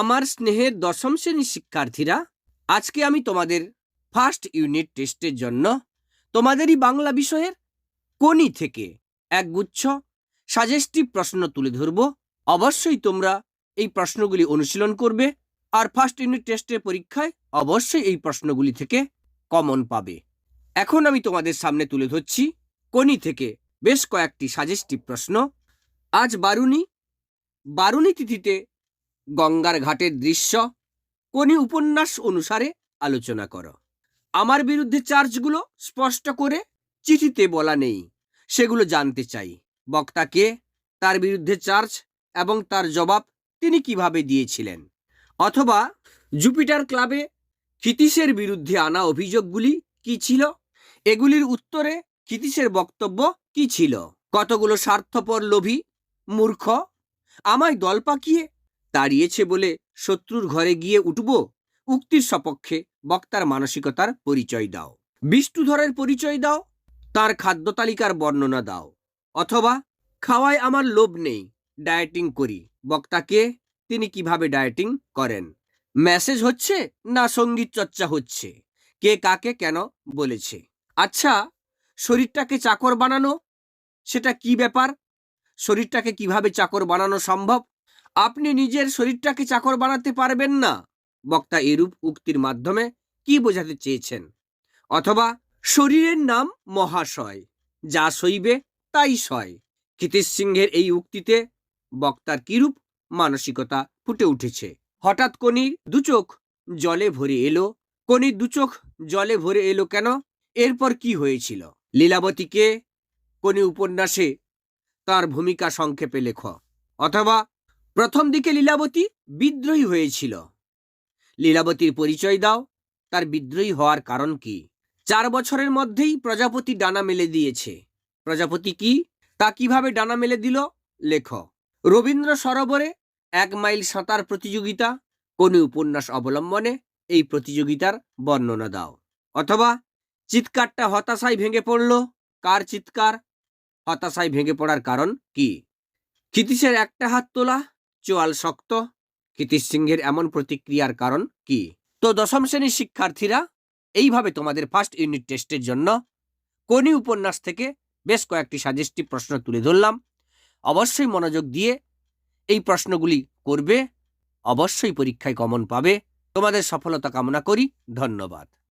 আমার স্নেহের দশম শ্রেণির শিক্ষার্থীরা, আজকে আমি তোমাদের ফার্স্ট ইউনিট টেস্টের জন্য তোমাদেরই বাংলা বিষয়ের কোনি থেকে একগুচ্ছ সাজেস্টিভ প্রশ্ন তুলে ধরব। অবশ্যই তোমরা এই প্রশ্নগুলি অনুশীলন করবে আর ফার্স্ট ইউনিট টেস্টের পরীক্ষায় অবশ্যই এই প্রশ্নগুলি থেকে কমন পাবে। এখন আমি তোমাদের সামনে তুলে ধরছি কোনি থেকে বেশ কয়েকটি সাজেস্টিভ প্রশ্ন। আজ বারুনি বারুনি তিথিতে গঙ্গার ঘাটের দৃশ্য কোনি উপন্যাস অনুসারে আলোচনা করো। আমার বিরুদ্ধে চার্জগুলো স্পষ্ট করে চিঠিতে বলা নেই, সেগুলো জানতে চাই। বক্তাকে তার বিরুদ্ধে চার্জ এবং তার জবাব তিনি কীভাবে দিয়েছিলেন? অথবা জুপিটার ক্লাবে ক্ষিতীশের বিরুদ্ধে আনা অভিযোগগুলি কি ছিল? এগুলির উত্তরে ক্ষিতীশের বক্তব্য কি ছিল? কতগুলো স্বার্থপর লোভী মূর্খ? আমায় দল পাকিয়ে দাঁড়িয়েছে বলে শত্রুর ঘরে গিয়ে উঠব? উক্তির সপক্ষে বক্তার মানসিকতার পরিচয় দাও। বিষ্ণুধরের পরিচয় দাও, তার খাদ্য তালিকার বর্ণনা দাও, অথবা খাওয়ায় আমার লোভ নেই, ডায়েটিং করি। বক্তাকে তিনি কীভাবে ডায়েটিং করেন? মেসেজ হচ্ছে না সংগীত চর্চা হচ্ছে? কে কাকে কেন বলেছে? আচ্ছা শরীরটাকে চাকর বানানো, সেটা কি ব্যাপার? শরীরটাকে কীভাবে চাকর বানানো সম্ভব? আপনি নিজের শরীরটাকে চাকর বানাতে পারবেন না। বক্তা এরূপ উক্তির মাধ্যমে কি বোঝাতে চেয়েছেন? অথবা, শরীরের নাম মহাশয়, যা সইবে তাই সয়। ক্ষিতীশ সিংহের এই উক্তিতে বক্তার কিরূপ মানসিকতা ফুটে উঠেছে? হঠাৎ কনির দুচোখ জলে ভরে এলো। কনির দুচোখ জলে ভরে এলো কেন? এরপর কি হয়েছিল? লীলাবতীকে কোনি উপন্যাসে তার ভূমিকা সংক্ষেপে লেখ। অথবা প্রথম দিকে লীলাবতী বিদ্রোহী হয়েছিল। লীলাবতীর পরিচয় দাও, তার বিদ্রোহী হওয়ার কারণ কি? চার বছরের মধ্যেই প্রজাপতি ডানা মেলে দিয়েছে। প্রজাপতি কি? তা কীভাবে ডানা মেলে দিল? লেখ রবীন্দ্র সরোবরে এক মাইল সাঁতার প্রতিযোগিতা কোন উপন্যাস অবলম্বনে এই প্রতিযোগিতার বর্ণনা দাও। অথবা, চিৎকারটা হতাশায় ভেঙে পড়ল, কার চিৎকার? হতাশায় ভেঙে পড়ার কারণ কি? ক্ষিতীশের একটা হাত তোলা চোয়াল শক্ত ক্ষিতীশ সিংহের এমন প্রতিক্রিয়ার কারণ কি? তো দশম শ্রেণির শিক্ষার্থীরা এইভাবে তোমাদের ফার্স্ট ইউনিট টেস্টের জন্য কোনি উপন্যাস থেকে বেশ কয়েকটি সাজেস্টিভ প্রশ্ন তুলে ধরলাম। অবশ্যই মনোযোগ দিয়ে এই প্রশ্নগুলি করবে, অবশ্যই পরীক্ষায় কমন পাবে। তোমাদের সফলতা কামনা করি। ধন্যবাদ।